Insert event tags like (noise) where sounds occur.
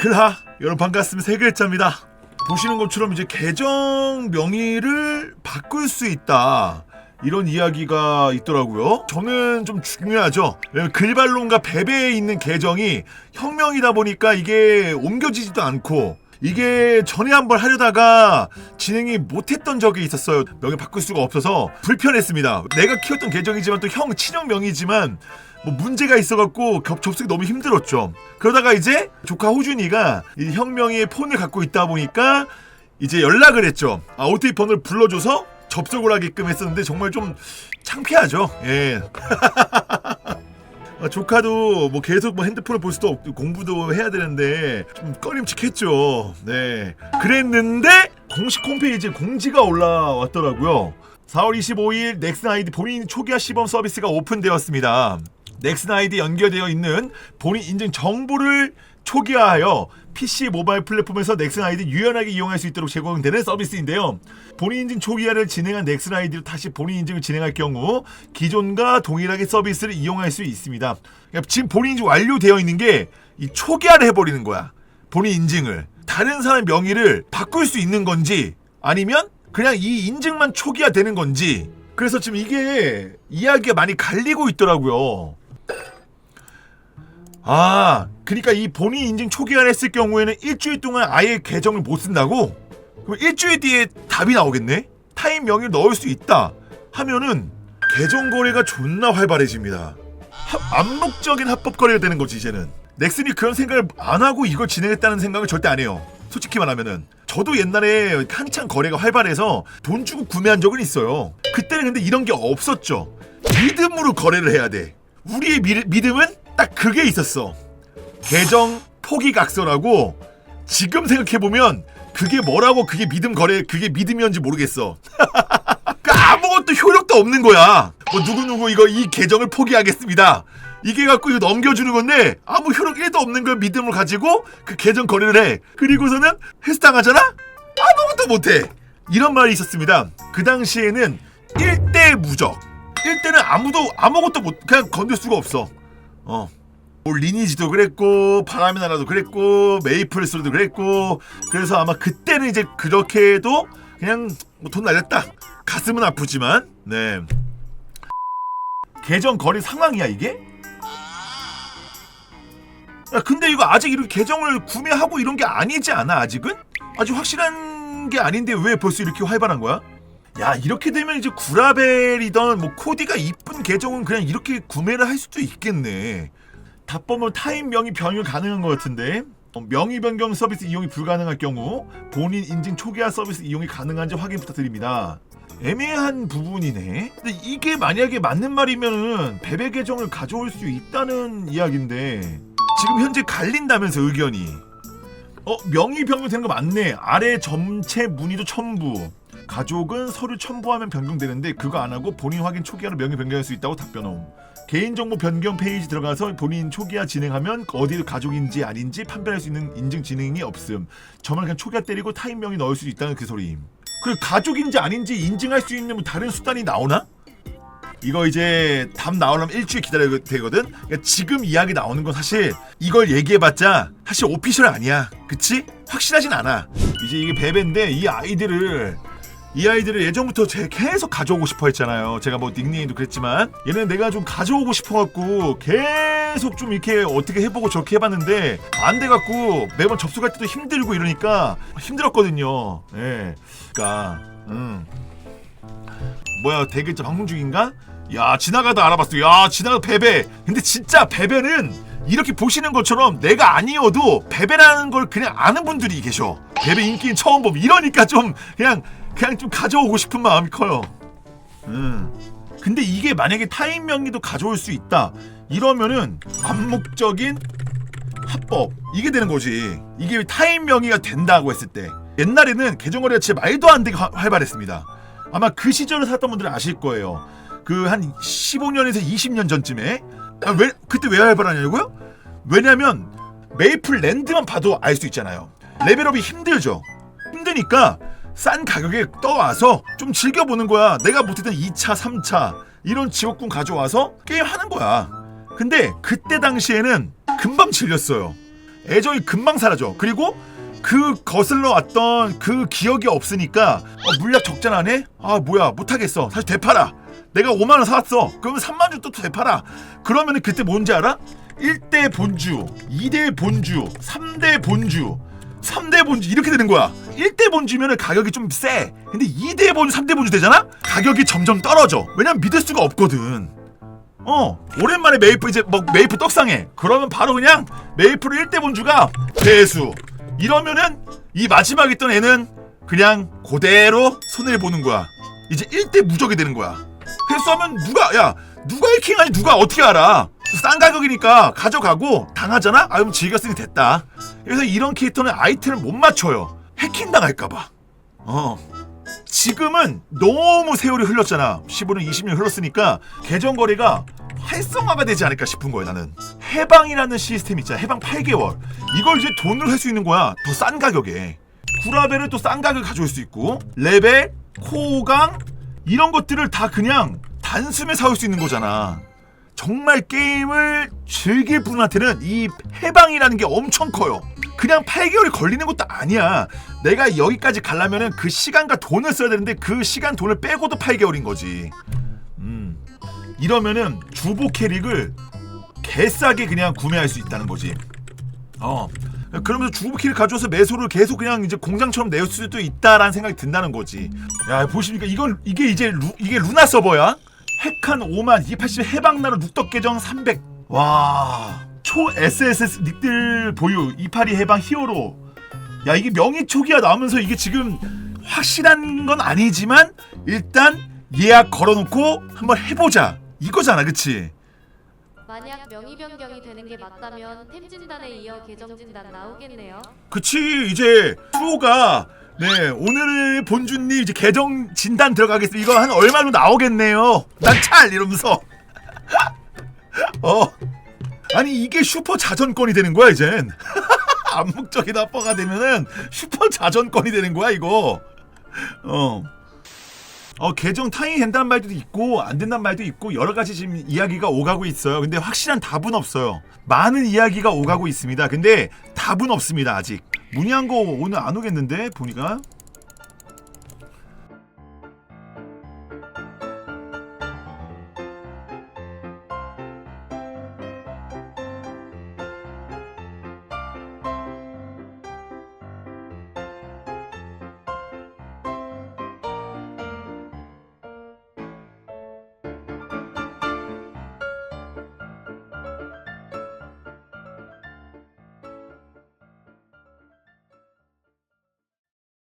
글하 여러분 반갑습니다. 세 글자입니다. 보시는 것처럼 이제 계정 명의를 바꿀 수 있다. 이런 이야기가 있더라고요. 저는 좀 중요하죠. 글발론과 베베에 있는 계정이 혁명이다 보니까 이게 옮겨지지도 않고 이게 전에 한번 하려다가 진행이 못했던 적이 있었어요. 명예 바꿀 수가 없어서 불편했습니다. 내가 키웠던 계정이지만 또 형 친형 명이지만 뭐 문제가 있어갖고 겹- 접속이 너무 힘들었죠. 그러다가 이제 조카 호준이가 이 혁명의 폰을 갖고 있다 보니까 이제 연락을 했죠. 아, OTP 번호를 불러줘서 접속을 하게끔 했었는데 정말 좀 창피하죠. 예. (laughs) 아, 조카도 뭐 계속 뭐 핸드폰을 볼 수도 없고 공부도 해야 되는데 좀 꺼림칙했죠. 네. 그랬는데 공식 홈페이지에 공지가 올라왔더라고요. 4월 25일 넥슨 아이디 본인 초기화 시범 서비스가 오픈되었습니다. 넥슨 아이디 연결되어 있는 본인 인증 정보를 초기화하여 PC 모바일 플랫폼에서 넥슨 아이디 유연하게 이용할 수 있도록 제공되는 서비스인데요. 본인 인증 초기화를 진행한 넥슨 아이디로 다시 본인 인증을 진행할 경우 기존과 동일하게 서비스를 이용할 수 있습니다. 그러니까 지금 본인 인증 완료되어 있는 게 이 초기화를 해버리는 거야. 본인 인증을 다른 사람 명의를 바꿀 수 있는 건지 아니면 그냥 이 인증만 초기화되는 건지 그래서 지금 이게 이야기가 많이 갈리고 있더라고요. 아, 그러니까 이 본인 인증 초기화를 했을 경우에는 일주일 동안 아예 계정을 못 쓴다고? 그럼 일주일 뒤에 답이 나오겠네? 타임 명의를 넣을 수 있다 하면은 계정 거래가 존나 활발해집니다. 합- 암묵적인 합법 거래가 되는 거지 이제는. 넥슨이 그런 생각을 안 하고 이걸 진행했다는 생각을 절대 안 해요. 솔직히 말하면은 저도 옛날에 한창 거래가 활발해서 돈 주고 구매한 적은 있어요. 그때는 근데 이런 게 없었죠. 믿음으로 거래를 해야 돼. 우리의 미, 믿음은 딱 그게 있었어. 계정 포기각서라고 지금 생각해 보면 그게 뭐라고 그게 믿음 거래 그게 믿음이었는지 모르겠어. (laughs) 그 아무것도 효력도 없는 거야. 뭐 누구 누구 이거 이 계정을 포기하겠습니다. 이게 갖고 이거 넘겨주는 건데 아무 효력 1도 없는 걸 믿음을 가지고 그 계정 거래를 해. 그리고서는 헬스당하잖아? 아무것도 못해. 이런 말이 있었습니다. 그 당시에는 1대 무적. 1대는 아무도 아무것도 못 그냥 건들 수가 없어. 어. 뭐 리니지도 그랬고 바람의 나라도 그랬고 메이플 스토리도 그랬고 그래서 아마 그때는 이제 그렇게 해도 그냥 뭐 돈 날렸다 가슴은 아프지만 네 계정 거래 상황이야 이게? 야 근데 이거 아직 이렇게 계정을 구매하고 이런 게 아니지 않아 아직은? 아직 확실한 게 아닌데 왜 벌써 이렇게 활발한 거야? 야 이렇게 되면 이제 구라벨이던 뭐 코디가 이쁜 계정은 그냥 이렇게 구매를 할 수도 있겠네 답보면 타임 명의 변경 가능한 것 같은데 어, 명의 변경 서비스 이용이 불가능할 경우 본인 인증 초기화 서비스 이용이 가능한지 확인 부탁드립니다. 애매한 부분이네. 근데 이게 만약에 맞는 말이면은 베베 계정을 가져올 수 있다는 이야기인데 지금 현재 갈린다면서 의견이. 어 명의 변경되는 거 맞네. 아래 점체 문의도 첨부. 가족은 서류 첨부하면 변경되는데 그거 안 하고 본인 확인 초기화로 명의 변경할 수 있다고 답변함. 개인정보 변경 페이지 들어가서 본인 초기화 진행하면 어디 가족인지 아닌지 판별할 수 있는 인증 진행이 없음. 저만 그냥 초기화 때리고 타임명이 넣을 수 있다는 그 소리임. 그 가족인지 아닌지 인증할 수 있는 뭐 다른 수단이 나오나? 이거 이제 답 나오려면 일주일 기다려야 되거든. 그러니까 지금 이야기 나오는 건 사실 이걸 얘기해봤자 사실 오피셜 아니야. 그치? 확실하진 않아. 이제 이게 베베인데 이 아이들을 이 아이들을 예전부터 제 계속 가져오고 싶어 했잖아요. 제가 뭐 닉네임도 그랬지만 얘는 내가 좀 가져오고 싶어갖고 계속 좀 이렇게 어떻게 해보고 저렇게 해봤는데 안 돼갖고 매번 접속할 때도 힘들고 이러니까 힘들었거든요. 예. 그니까 음. 뭐야 대글자 방송 중인가? 야 지나가다 알아봤어. 야 지나가 베베. 근데 진짜 베베는 이렇게 보시는 것처럼 내가 아니어도 베베라는 걸 그냥 아는 분들이 계셔. 베베 인기는 처음 보면 이러니까 좀 그냥 그냥 좀 가져오고 싶은 마음이 커요. 음. 근데 이게 만약에 타임 명의도 가져올 수 있다. 이러면은 암묵적인 합법 이게 되는 거지. 이게 타임 명의가 된다고 했을 때 옛날에는 계정거래가 진짜 말도 안 되게 화- 활발했습니다. 아마 그 시절을 살았던 분들은 아실 거예요. 그 한 15년에서 20년 전쯤에 아, 왜 그때 왜 활발하냐고요? 왜냐면 메이플 랜드만 봐도 알 수 있잖아요. 레벨업이 힘들죠. 힘드니까 싼 가격에 떠와서 좀 즐겨보는 거야. 내가 못했던 2차, 3차 이런 지옥군 가져와서 게임 하는 거야. 근데 그때 당시에는 금방 질렸어요. 애정이 금방 사라져. 그리고 그 거슬러 왔던 그 기억이 없으니까 어, 물약 적자나네? 아 뭐야 못하겠어. 사실 되팔아. 내가 5만 원 사왔어. 그러면 3만 주또 되팔아. 그러면은 그때 뭔지 알아? 1대 본주, 2대 본주, 3대 본주, 3대 본주 이렇게 되는 거야. 1대 본주면은 가격이 좀 세. 근데 2대 본주, 3대 본주 되잖아? 가격이 점점 떨어져. 왜냐면 믿을 수가 없거든. 어 오랜만에 메이플 이제 뭐 메이플 떡상해 그러면 바로 그냥 메이플 1대 본주가 대수 이러면은 이 마지막 있던 애는 그냥 그대로 손해를 보는 거야 이제 1대 무적이 되는 거야 그래서 하면 누가 야 누가 해킹하니 누가 어떻게 알아 싼 가격이니까 가져가고 당하잖아? 아 그럼 즐겼으니 됐다 그래서 이런 캐릭터는 아이템을 못 맞춰요 해킹 당할까봐 어 지금은 너무 세월이 흘렀잖아. 15년, 20년 흘렀으니까 계정 거래가 활성화가 되지 않을까 싶은 거예요, 나는. 해방이라는 시스템 있잖아. 해방 8개월. 이걸 이제 돈으로 할 수 있는 거야. 더 싼 가격에. 구라벨을 또 싼 가격에 가져올 수 있고, 레벨, 코어강, 이런 것들을 다 그냥 단숨에 사올 수 있는 거잖아. 정말 게임을 즐길 분한테는 이 해방이라는 게 엄청 커요. 그냥 8개월이 걸리는 것도 아니야. 내가 여기까지 가려면은 그 시간과 돈을 써야 되는데 그 시간 돈을 빼고도 8개월인 거지. 음. 이러면은 주보 캐릭을 개싸게 그냥 구매할 수 있다는 거지. 어. 그러면서 캐릭 가져와서 매소를 계속 그냥 이제 공장처럼 낼 수도 있다라는 생각이 든다는 거지. 야 보십니까? 이건 이게 이제 루, 이게 루나 서버야? 핵한 5만 280 해방나루 룩덕 계정 300. 와. 초 SSS 닉들 보유 282 해방 히어로. 야 이게 명의 초기화 나오면서 이게 지금 확실한 건 아니지만 일단 예약 걸어놓고 한번 해보자 이거잖아 그치? 만약 명의 변경이 되는 게 맞다면 템 진단에 이어 계정 진단 나오겠네요. 그치 이제 수호가 네 오늘 본주님 이제 계정 진단 들어가겠습니다. 이거 한 얼마로 나오겠네요. 난 찰! 이러면서. (laughs) 어. 아니 이게 슈퍼 자전권이 되는 거야 이젠? (laughs) 암묵적인 아빠가 되면은 슈퍼 자전권이 되는 거야 이거. 어. 어 계정 타이 된다는 말도 있고 안 된다는 말도 있고 여러 가지 지금 이야기가 오가고 있어요. 근데 확실한 답은 없어요. 많은 이야기가 오가고 있습니다. 근데 답은 없습니다 아직. 거 오늘 안 오겠는데 보니까